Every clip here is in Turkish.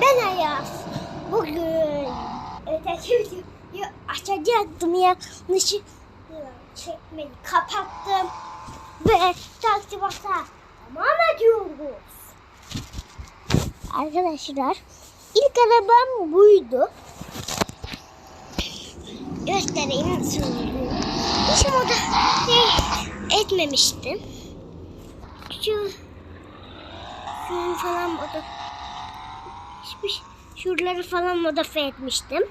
Ben Ayaz. Bugün öteki videoyu açacaktım yanlışı çekmeyi kapattım. Ve taksi basa devam ediyoruz. Arkadaşlar ilk arabam buydu. Göstereyim nasıl olduğunu. Hiç moda şey etmemiştim. Şu falan moda şey- şuraları falan modifiye etmiştim.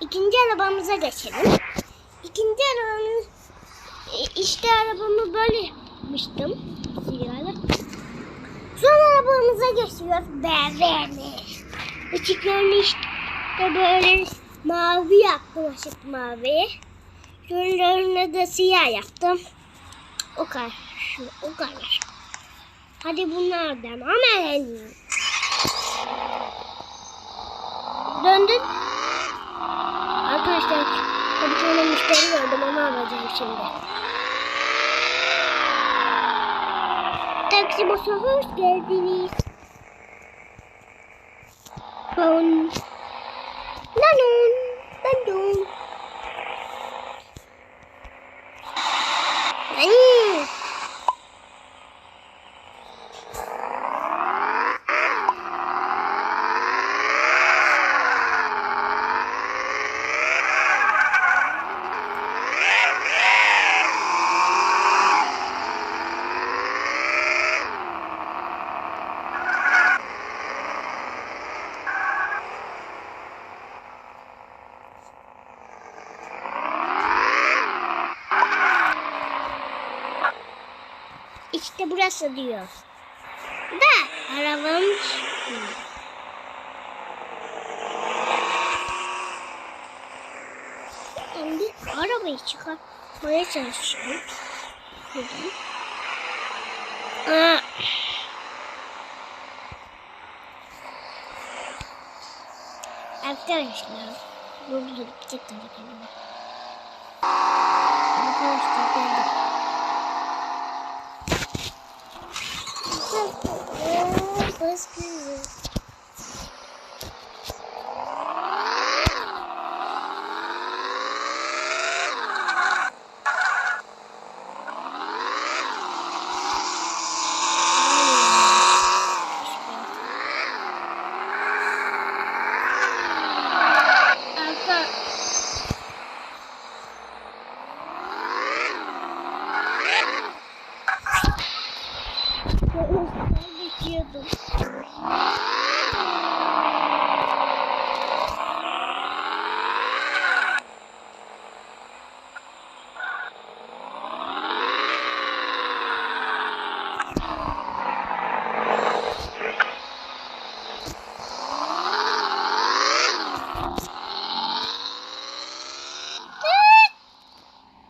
İkinci arabamıza geçelim. İkinci arabamız e, işte arabamı böyle yapmıştım. Siyahlı. Son arabamıza geçiyoruz. BMW'ni. Işıklarını işte böyle mavi yaptım ışık mavi. Şuralarını da siyah yaptım. O kadar. O kadar. Hadi bunlar devam edelim. Döndün. Arkadaşlar bir tane müşteri gördüm onu alacağım şimdi. Taksi basa hoş geldiniz. Bon. Nanon. Nanon. Nanon. İşte burası diyor. Da arabam. Şimdi arabayı çıkartmaya çalışıyorum. Buradan. Aa. Arkadaşlar burada bir tek tane kelime. Arkadaşlar geldik. Bas kızı.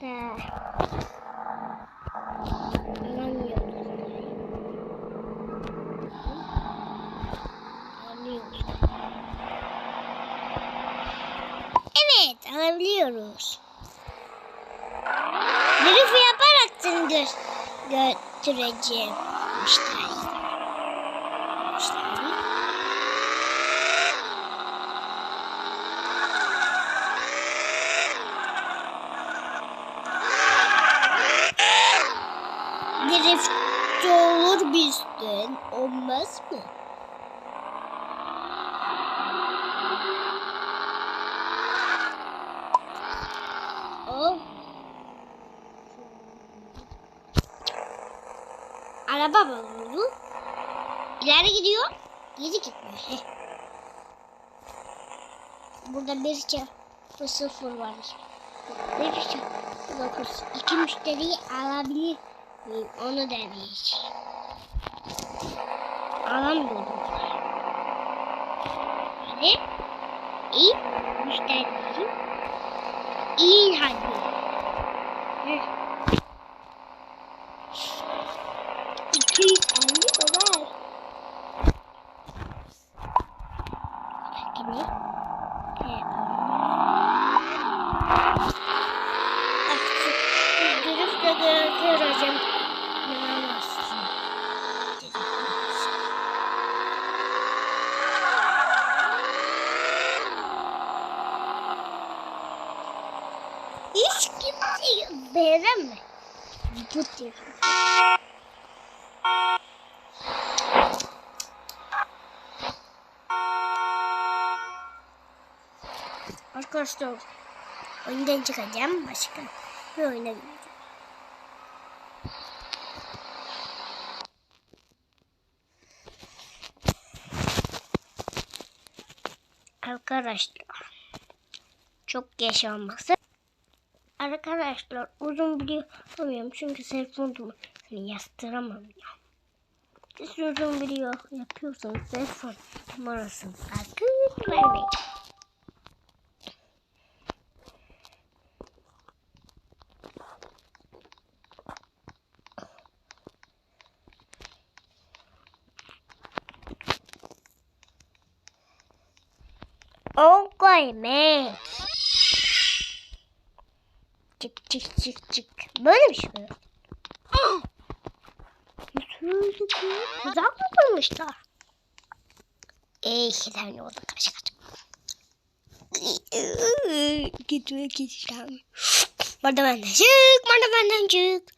Da. Alıyoruz. Evet, alabiliyoruz. Drift yaparak seni gö götüreceğim. Müşteri. Müşteri. Driftçi olur bizden. Olmaz mı? O. Araba bozuldu. İleri gidiyor. Geri gitmiyor. Heh. Burada bir çarpı sıfır var. Bir çarpı dokuz. İki müşteriyi alabilir? Onu deneyeceğim. Alamıyorum. Hadi. İyi. Müşterilerim. İyi hadi. Heh. 250 dolar. Yine. He. Artık dürüst de göreceğim. Neden mi? Vücut diye. Arkadaşlar oyundan çıkacağım başka bir oyuna gireceğim. Arkadaşlar çok geç olması. Arkadaşlar uzun video yapamıyorum çünkü telefonumu hani yastıramam ya. Siz uzun video yapıyorsanız telefon numarasını sakın vermeyin. O koyme. Çık çık çık çık. Böyle bir şey mi? Tuzak mı kurmuşlar? Ee, iki tane oldu karşı karşı. Gitmek istemiyorum. Bana benden çık, bana benden çık.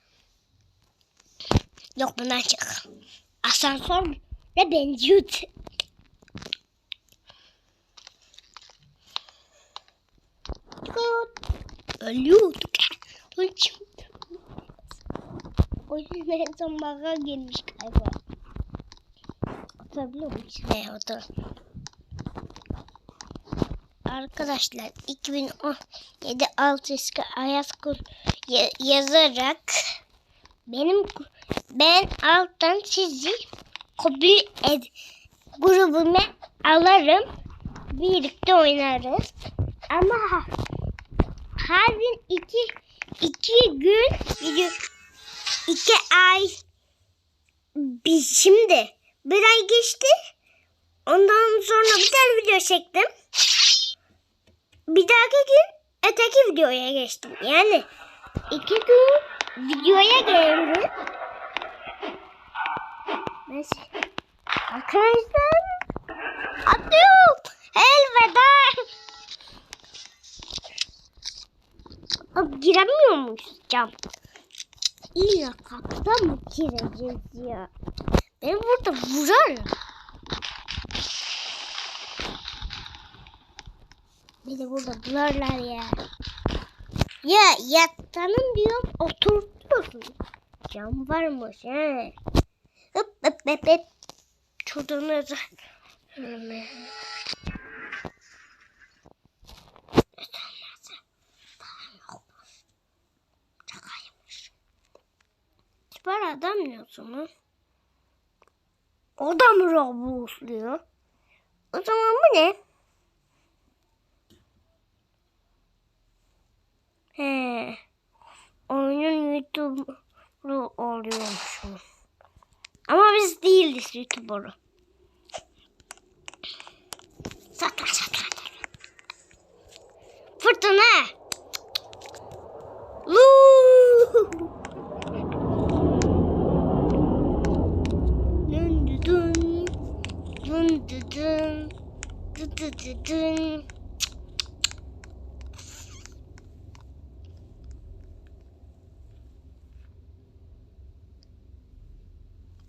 Yok bundan çık. Asansör ve benziyor. Çıkart. İçin o yüzden en son bana gelmiş galiba. Oturabiliyor muyum? He otur. Arkadaşlar 2017 altı eski Ayaz kur ya- yazarak benim ben alttan sizi kabul ed grubuma alırım. Birlikte oynarız. Ama her gün iki iki gün video iki ay biz şimdi bir ay geçti. Ondan sonra bir tane video çektim. Bir dahaki gün öteki videoya geçtim. Yani iki gün videoya geldim. Arkadaşlar atıyorum. Elveda. Abi giremiyor muyuz cam? İlla kapıdan mı gireceğiz ya? Beni burada vurar. Beni burada vurarlar ya. Ya yattanın diyorum oturtuyorsun. Cam varmış he. Hıp hıp hıp hıp. Çocuğunu Süper adam diyorsunuz. O da mı Roblox'luyor? O zaman bu ne? He. Oyunun YouTuber'ı oluyormuş. bu. Ama biz değiliz YouTuber'ı. Saklan saklan. Fırtına. Luuu. Dü dün. Dü dü dü dün.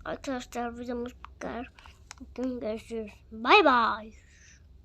Arkadaşlar videomuz bu kadar. Görüşürüz. Bay bay.